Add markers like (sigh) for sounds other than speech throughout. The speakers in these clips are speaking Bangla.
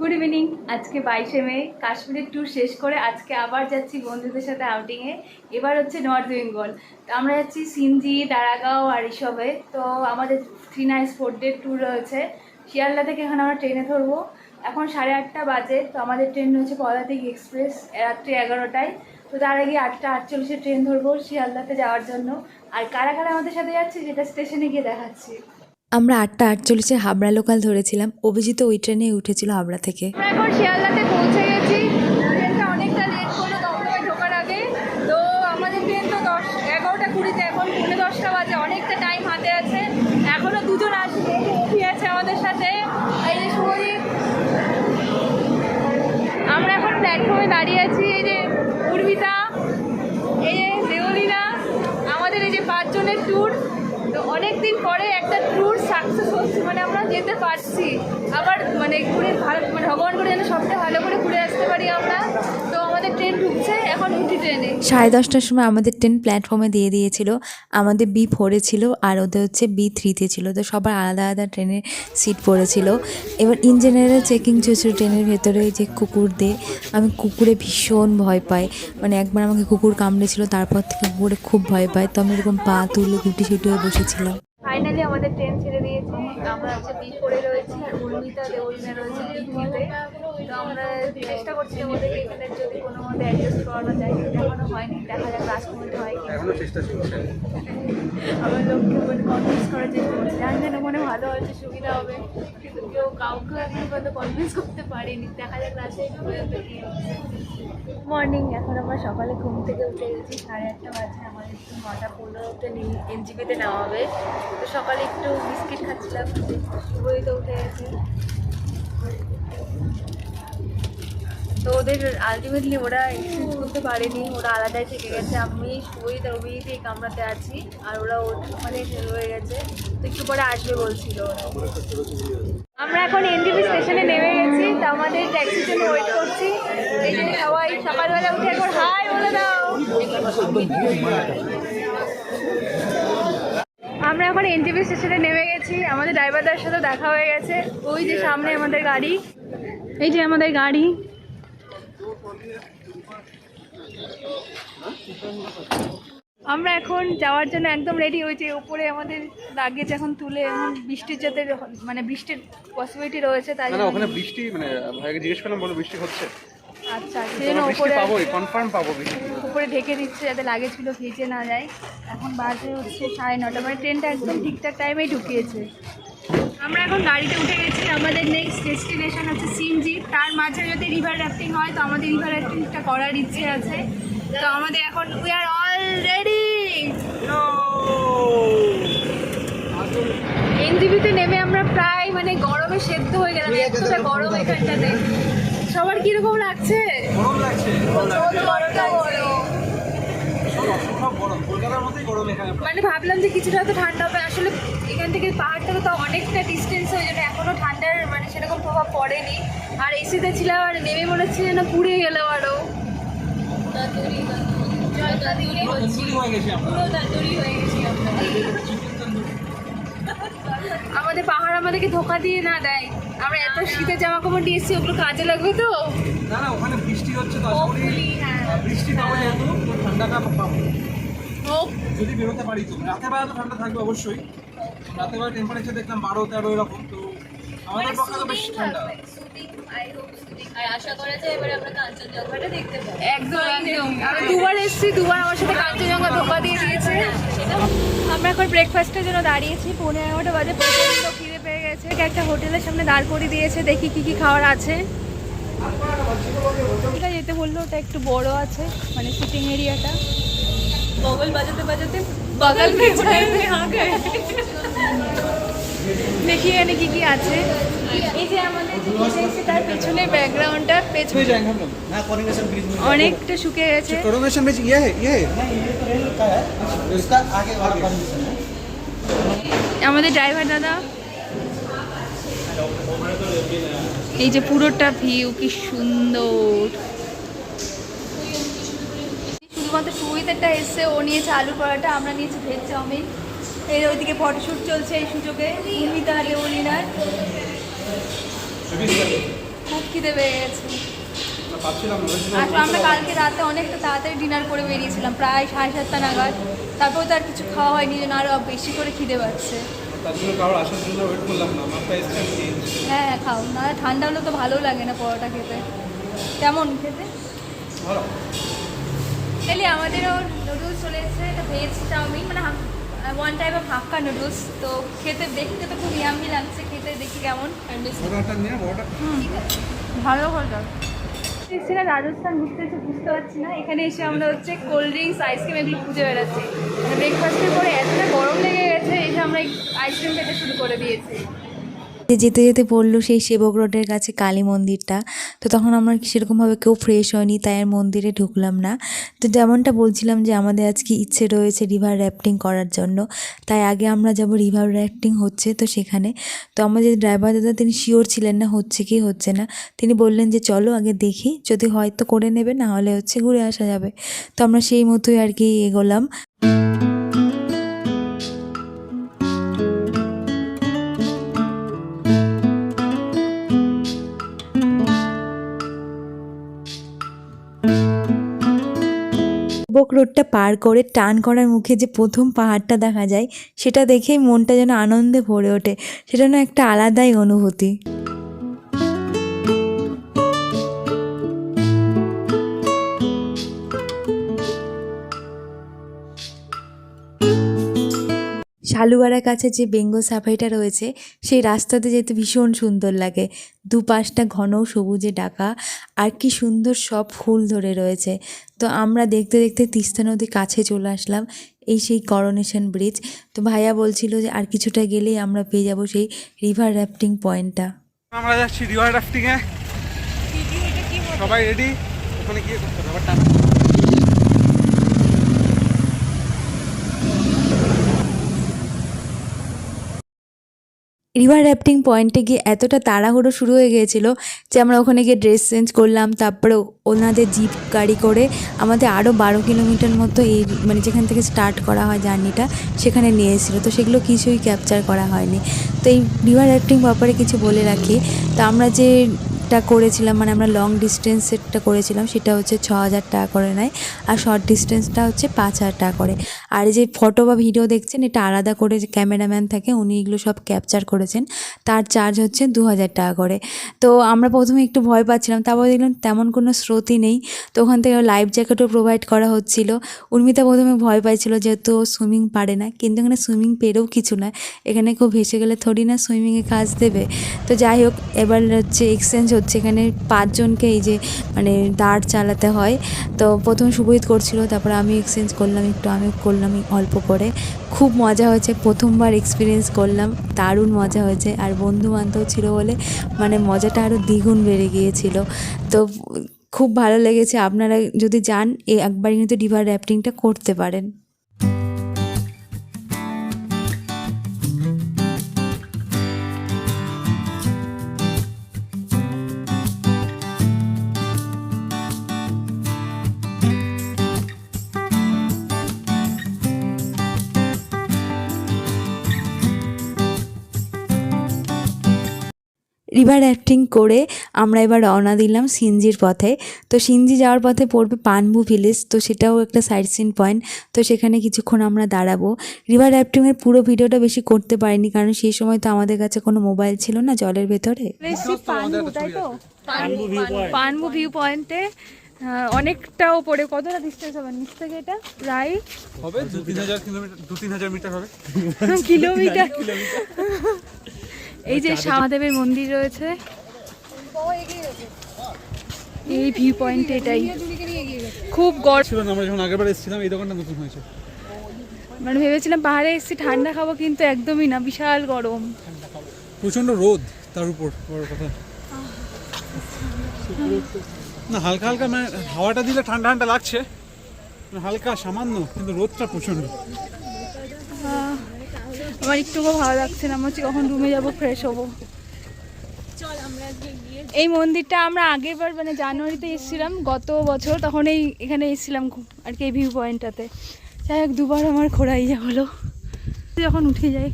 গুড ইভিনিং আজকে বাইশে মে। কাশ্মীরের ট্যুর শেষ করে আজকে আবার যাচ্ছি বন্ধুদের সাথে আউটিংয়ে এবার হচ্ছে নর্থ বেঙ্গল তো আমরা যাচ্ছি সিনজি দারাগাঁও আর এসবে। তো আমাদের three night four day tour রয়েছে। শিয়ালদা থেকে এখানে আমরা ট্রেনে ধরবো। এখন সাড়ে আটটা বাজে। তো আমাদের ট্রেন রয়েছে পদাতিক এক্সপ্রেস রাত্রি এগারোটায়। তো তার আগে আটটা আটচল্লিশে ট্রেন ধরবো শিয়ালদাতে যাওয়ার জন্য। আর কারা কারা আমাদের সাথে যাচ্ছে যেটা স্টেশনে গিয়ে দেখাচ্ছি। আমরা আটটা আটচল্লিশে হাবড়া লোকাল ধরেছিলাম। অভিজিৎ ওই ট্রেনে উঠেছিল হাবড়া থেকে। এখন শিয়ালদাতে পৌঁছে ট্রেনটা অনেকটা লেট ঢোকার আগে। তো আমাদের ট্রেন তো দশ, এগারোটা এখন দশটা বাজে। অনেকটা টাইম হাতে আছে। এখনও দুজন আসবে আছে আমাদের সাথে। আমরা এখন প্ল্যাটফর্মে দাঁড়িয়ে আছি। এই যে উর্মিতা। এই যে দেওলিনা আমাদের এই যে পাঁচজনের ট্যুর তো অনেক দিন পরে একটা ট্যুর সাকসেস হচ্ছে মানে আমরা যেতে পারছি। আবার মানে ঘুরে ভালো মানে ভগবান করে যেন সবটা ভালো করে ঘুরে আসতে পারি আমরা। ট্রেন ঢুকছে এখন উঠি ট্রেনে সাড়ে দশটার সময় আমাদের ট্রেন প্ল্যাটফর্মে দিয়ে দিয়েছিল। আমাদের বি ফোরে ছিল আর ওদের হচ্ছে বি থ্রিতে ছিল। তো সবার আলাদা আলাদা ট্রেনের সিট পড়েছিল। এবার ইন জেনারেল চেকিং চলছিল ট্রেনের ভেতরে যে কুকুর দে আমি কুকুরে ভীষণ ভয় পাই। মানে একবার আমাকে কুকুর কামড়েছিল তারপর থেকে কুকুরে খুব ভয় পাই তো আমি এরকম পা তুলে গুটি সুটি হয়ে বসেছিলাম। ফাইনালি আমাদের ট্রেন ছেড়ে দিয়েছে। আমরা হচ্ছে বি করে রয়েছি আর উর্মিতা দেউলিনা রয়েছে ডিউটিতে তো আমরা চেষ্টা করছি ওদেরকে এখানে যদি কোনো মতে অ্যাডজাস্ট করানো যায় কিন্তু এখনও হয়নি। দেখা যাক লাস্ট মোমেন্ট হয় কি এখনও চেষ্টা চলছে। আমার লোককে মানে কনভিন্স করার চেষ্টা করছি। জানি না মনে ভালো হয়েছে সুবিধা হবে। কিন্তু কেউ কাউকে এখন পর্যন্ত কনভিন্স করতে পারিনি। দেখা যাক লাস্টে পর্যন্ত কী। মর্নিং এখন আমরা সকালে ঘুম থেকে উঠে গেছি। সাড়ে আটটা বাজে আমার একটু নটা পনেরোতে এনজিপিতে নেওয়া হবে। তো সকালে একটু বিস্কিট খাচ্ছিলাম। শুভই তো উঠে গেছে। তো ওদের আলটিমেটলি ওরা এক্সচেঞ্জ করতে পারেনি, ওরা আলাদাই থেকে গেছে। আমি তার অভিজিৎ এই কামরাতে আছি, আর ওরা ওখানে রয়ে গেছে। তো একটু পরে আসবে বলছিল আমরা এখন এনডিপি স্টেশনে নেমে গেছি। তো আমাদের ট্যাক্সির জন্য ওয়েট করছি। যে সবাই সকালবেলা উঠে একবার হাই বলে দাও। আমরা এখন এনটিভি স্টেশনে নেমে গেছি। আমাদের ড্রাইভারদের সাথে দেখা হয়ে গেছে। ওই যে সামনে আমাদের গাড়ি। এই যে আমাদের গাড়ি। আমরা এখন যাওয়ার জন্য একদম রেডি হয়েছি উপরে আমাদের লাগেজ এখন তুলে এখন বৃষ্টির যাতে মানে বৃষ্টির পসিবিলিটি রয়েছে তাই না ওখানে বৃষ্টি মানে ভাইকে জিজ্ঞেস করলাম বলো বৃষ্টি হচ্ছে। আচ্ছা উপরে পাবোই কনফার্ম পাবো উপরে ঢেকে দিচ্ছে যাতে লাগেজগুলো ভিজে না যায়। এখন বাজে হচ্ছে সাড়ে নটা মানে ট্রেনটা একদম ঠিকঠাক টাইমেই ঢুকিয়েছে। আমরা এখন গাড়িতে উঠে গেছি। আমাদের নেক্সট ডেস্টিনেশন হচ্ছে সিমজি তার মাঝে যদি রিভার রাফটিং হয় তো আমাদের রিভার রাফটিংটা করার ইচ্ছে আছে। তো আমাদের এখন উই আর অল রেডি এনজিবিতে নেমে আমরা প্রায় মানে গরমে সেদ্ধ হয়ে গেলাম। এতটা গরম এখানটাতে। সবার কীরকম লাগছে। গরম লাগছে প্রচণ্ড গরমটা গরম সব গরম কলকাতার মতোই গরম এখানে মানে ভাবলাম যে কিছুটা হয়তো ঠান্ডা হবে আসলে এখান থেকে পাহাড়টা তো অনেকটা ডিস্টেন্স হয়ে যাবে এখনও ঠান্ডার মানে সেরকম প্রভাব পড়েনি আর এসিতে ছিলাম আর নেমে মনে হচ্ছে যেন পুড়ে গেল আরও তন্দুরি হয়ে গেছি আমাদের পাহাড় আমাদেরকে ধোকা দিয়ে না দেয়। আমরা এত শীতের জামা কাপড় নিয়ে এসেছি ওগুলো কাজে লাগবে তো? না না ওখানে বৃষ্টি হচ্ছে তো আহ, বৃষ্টি পাবো যেহেতু তো ঠান্ডাটা পাবো। যদি বেরোতে পারি তো। রাতের বেলা তো ঠান্ডা থাকবে অবশ্যই। রাতের বেলা টেম্পারেচার দেখলাম বারো তেরো এরকম তো আমাদের পক্ষে তো বেশ ঠান্ডা। একদম একদম। আমি দুবার এসেছি দুবার আমার সাথে কাঞ্চনজঙ্ঘা ধোকা দিয়ে দিয়েছে। আমরা এখন ব্রেকফাস্টের জন্য দাঁড়িয়েছি। পৌনে এগারোটা বাজে প্রচণ্ড খিদে পেয়ে গেছে। একটা হোটেলের সামনে দাঁড় করিয়ে দিয়েছে দেখি কি কি খাবার আছে। এটা যেতে বলল? ওটা একটু বড় আছে মানে সিটিং এরিয়াটা বগল বাজাতে বাজাতে বগল দেখি এখানে কি কি আছে? এই যে আমাদের তার পেছনে ব্যাকগ্রাউন্ডটা পেছনে অনেকটা শুকে গেছে। করোনেশন ব্রিজ ইয়ে ইয়ে আমাদের ড্রাইভার দাদা। এই যে পুরোটা ভিউ কি সুন্দর। শুধুমাত্র সুবিধাটা এসে ও নিয়েছে আলু পরাটা আমরা নিয়েছি ভেজ চাউমিন। এই ওইদিকে ফটোশ্যুট চলছে এই সুযোগে। উর্মিতা লেওলিনার খুব খিদে পেয়ে গেছে আসলে আমরা কালকে রাতে অনেকটা তাড়াতাড়ি ডিনার করে বেরিয়েছিলাম প্রায় সাড়ে সাতটা নাগাদ। তারপর তো আর কিছু খাওয়া হয়নি যেন আরও বেশি করে খিদে পাচ্ছে। না হ্যাঁ হ্যাঁ খাও। না ঠান্ডা হলে তো ভালো লাগে না পরোটা খেতে। কেমন খেতে? এলি আমাদেরও নুডলস চলে এসেছে এটা ভেজ চাউমিন মানে one type of Hakka noodles তো খেতে দেখতে তো খুব ইয়াম্মি লাগছে খেতে দেখি কেমন। ভালো হলো। দেখছি না রাজস্থান ঘুরতে এসে বুঝতে পারছি না এখানে এসে আমরা হচ্ছে কোল্ড ড্রিঙ্কস আইসক্রিম এগুলো খুঁজে বেড়াচ্ছি। মানে ব্রেকফাস্টের পরে এতটা গরম লেগে গেছে এসে আমরা আইসক্রিম খেতে শুরু করে দিয়েছি। যেতে যেতে পড়ল সেই সেবক রোডের কাছে কালী মন্দিরটা, তো তখন আমরা সেরকমভাবে কেউ ফ্রেশ হয়নি, তাই আর মন্দিরে ঢুকলাম না। তো যেমনটা বলছিলাম যে আমাদের আজকে ইচ্ছে রয়েছে রিভার র্যাফটিং করার জন্য, তাই আগে আমরা যাব রিভার র্যাফটিং হচ্ছে তো সেখানে। তো আমাদের ড্রাইভার দাদা তিনি শিওর ছিলেন না হচ্ছে কি হচ্ছে না, তিনি বললেন যে চলো আগে দেখি, যদি হয়তো করে নেবে, না হলে হচ্ছে ঘুরে আসা যাবে। তো আমরা সেই মতোই আর কি এগোলাম। বক রোডটা পার করে টান করার মুখে যে প্রথম পাহাড়টা দেখা যায়, সেটা দেখেই মনটা যেন আনন্দে ভরে ওঠে। সেটা যেন একটা আলাদাই অনুভূতি। শালুয়ারার কাছে যে বেঙ্গল সাফারিটা রয়েছে সেই রাস্তাতে যেতে ভীষণ সুন্দর লাগে। দুপাশটা ঘন সবুজে ডাকা আর কি সুন্দর সব ফুল ধরে রয়েছে। তো আমরা দেখতে দেখতে তিস্তা নদী কাছে চলে আসলাম এই সেই করোনেশন ব্রিজ তো ভাইয়া বলছিল যে আর কিছুটা গেলেই আমরা পেয়ে যাব সেই রিভার র্যাফটিং পয়েন্টটা আমরা যাচ্ছি রিভার রাফটিং এ সবাই রেডি ওখানে গিয়ে করতে হবে। রিভার র্যাফটিং পয়েন্টে গিয়ে এতটা তাড়াহুড়ো শুরু হয়ে গিয়েছিল যে আমরা ওখানে গিয়ে ড্রেস চেঞ্জ করলাম, তারপরে ওনাদের জিপ গাড়ি করে আমাদের আরও বারো কিলোমিটার মতো এই মানে যেখান থেকে স্টার্ট করা হয় জার্নিটা সেখানে নিয়ে এসেছিল। তো সেগুলো কিছুই ক্যাপচার করা হয়নি। তো এই রিভার র্যাফটিং ব্যাপারে কিছু বলে রাখি। তো আমরা যে টা করেছিলাম মানে আমরা লং ডিস্টেন্সেরটা করেছিলাম, সেটা হচ্ছে ছ হাজার টাকা করে নেয়। আর শর্ট ডিস্টেন্সটা হচ্ছে পাঁচ হাজার টাকা করে। আর এই যে ফটো বা ভিডিও দেখছেন, এটা আলাদা করে যে ক্যামেরাম্যান থাকে, উনি এগুলো সব ক্যাপচার করেছেন। তার চার্জ হচ্ছে দু হাজার টাকা করে। তো আমরা প্রথমে একটু ভয় পাচ্ছিলাম, তারপর দেখলাম তেমন কোনো স্রোতই নেই। তো ওখান থেকে লাইফ জ্যাকেটও প্রোভাইড করা হচ্ছিল। উর্মিতা প্রথমে ভয় পাইছিল যেহেতু সুইমিং পারে না, কিন্তু এখানে সুইমিং পেরেও কিছু না। এখানে খুব ভেসে গেলে থোড়ি না সুইমিংয়ে কাজ দেবে। তো যাই হোক, এবার হচ্ছে এক্সচেঞ্জ হচ্ছে এখানে পাঁচজনকে এই যে মানে দাঁড় চালাতে হয়। তো প্রথম শুভজিৎ করছিল, তারপরে আমি এক্সচেঞ্জ করলাম, একটু আমি করলাম অল্প করে। খুব মজা হয়েছে, প্রথমবার এক্সপিরিয়েন্স করলাম, দারুণ মজা হয়েছে। আর বন্ধু বান্ধব ছিল বলে মানে মজাটা আরও দ্বিগুণ বেড়ে গিয়েছিল। তো খুব ভালো লেগেছে, আপনারা যদি যান একবার কিন্তু রিভার র্যাফটিংটা করতে পারেন। রিভার র্যাফটিং করে আমরা এবার রওনা দিলাম সিনজির পথে। তো সিনজি যাওয়ার পথে পড়বে পানবু ভিলেজ তো সেটাও একটা সাইট সিন পয়েন্ট তো সেখানে কিছুক্ষণ আমরা দাঁড়াবো। রিভার র্যাফটিংয়ের পুরো ভিডিওটা বেশি করতে পারিনি কারণ সেই সময় তো আমাদের কাছে কোনো মোবাইল ছিল না জলের ভেতরে। পানবু তাই তো পানবু ভিউ পয়েন্টে অনেকটা ওপরে। কতটা ডিস্টেন্স হবে? নিচ থেকে এটা? প্রায় হবে দু তিন হাজার কিলোমিটার দু তিন হাজার মিটার হবে। (laughs) কিলোমিটার। (laughs) এই যে শ্যামাদেবের মন্দির রয়েছে। এই ভিউ পয়েন্ট এটাই। খুব গরম ছিল আমরা যখন আগের বার এসেছিলাম এই দোকানটা নতুন হয়েছে। মানে ভেবেছিলাম পাহাড়ে এসেছি ঠান্ডা খাব কিন্তু একদমই না বিশাল গরম। প্রচণ্ড রোদ তার উপর বড় কথা। না হালকা হালকা মানে হাওয়াটা দিলে ঠান্ডা ঠান্ডা লাগছে। মানে হালকা সামান্য কিন্তু রোদটা প্রচণ্ড আমার একটুকু ভালো লাগছে না আমার হচ্ছে কখন রুমে যাব ফ্রেশ হব। এই মন্দিরটা আমরা আগের বার মানে জানুয়ারিতে এসেছিলাম গত বছর তখন এই এখানে এসেছিলাম আর কি এই ভিউ পয়েন্টটাতে যাই হোক দুবার আমার ঘোরাই যা হলো যখন উঠে যাই।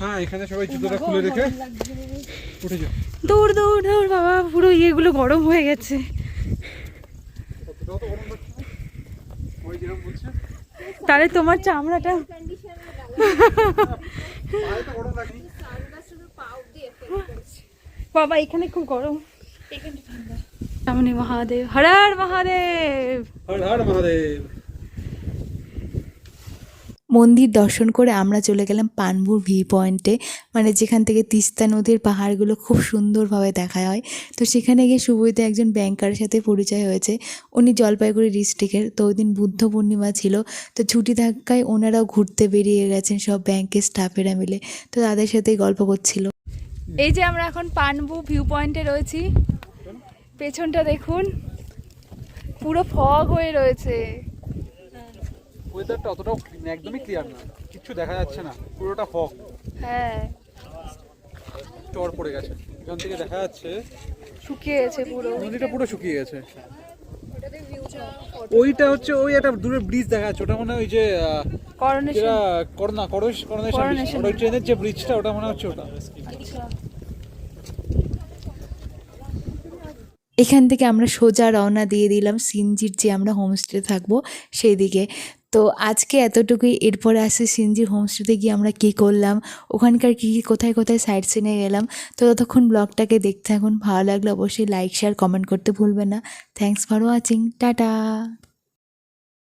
হ্যাঁ এখানে সবাই জুতোটা খুলে রেখে উঠে যাও। দৌড় দৌড় দৌড় বাবা পুরো ইয়েগুলো গরম হয়ে গেছে। ওই যেরকম বলছে। তাহলে তোমার চামড়াটা বাবা এখানে খুব গরম। সামনে মহাদেব। হর মহাদেব। হর হর মহাদেব। মন্দির দর্শন করে আমরা চলে গেলাম পানভুর ভি পয়েন্টে মানে যেখান থেকে তিস্তা নদীর পাহাড়গুলো খুব সুন্দরভাবে দেখা হয়। তো সেখানে গিয়ে শুভইতে একজন ব্যাংকারের সাথে পরিচয় হয়েছে। উনি জলপাইগুড়ি ডিস্ট্রিক্টের তো ওই দিন বুদ্ধ পূর্ণিমা ছিল। তো ছুটি থাকায় ওনারাও ঘুরতে বেরিয়ে গেছেন সব ব্যাংকের স্টাফেরা মিলে। তো তাদের সাথেই গল্প করছিল। এই যে আমরা এখন পানবু ভিউ পয়েন্টে রয়েছি। পেছনটা দেখুন। পুরো ফগ হয়ে রয়েছে। ওয়েদারটা অতটাও একদমই ক্লিয়ার না। কিচ্ছু দেখা যাচ্ছে না পুরোটা ফগ হ্যাঁ। চর পড়ে গেছে। এখান থেকে দেখা যাচ্ছে শুকিয়ে গেছে পুরো। নদীটা পুরো শুকিয়ে গেছে। ওইটা হচ্ছে ওই একটা দূরে ব্রিজ দেখা যাচ্ছে ওটা মনে হয় ওই যে করোনেশন করোনা করোনেশন ওই ট্রেনের যে ব্রিজটা ওটা মনে হচ্ছে ওটা। এখান থেকে আমরা সোজা রওনা দিয়ে দিলাম সিনজির যে আমরা হোমস্টে থাকব সেই দিকে তো আজকে এতটুকুই। এরপরে আসে সিনজি হোমস্টেতে গিয়ে আমরা কী করলাম, ওখানকার কী কী কোথায় কোথায় সাইড সিনে গেলাম। তো ততক্ষণ ব্লগটাকে দেখতে থাকুন, ভালো লাগলে অবশ্যই লাইক শেয়ার কমেন্ট করতে ভুলবেন না। Thanks for watching tata!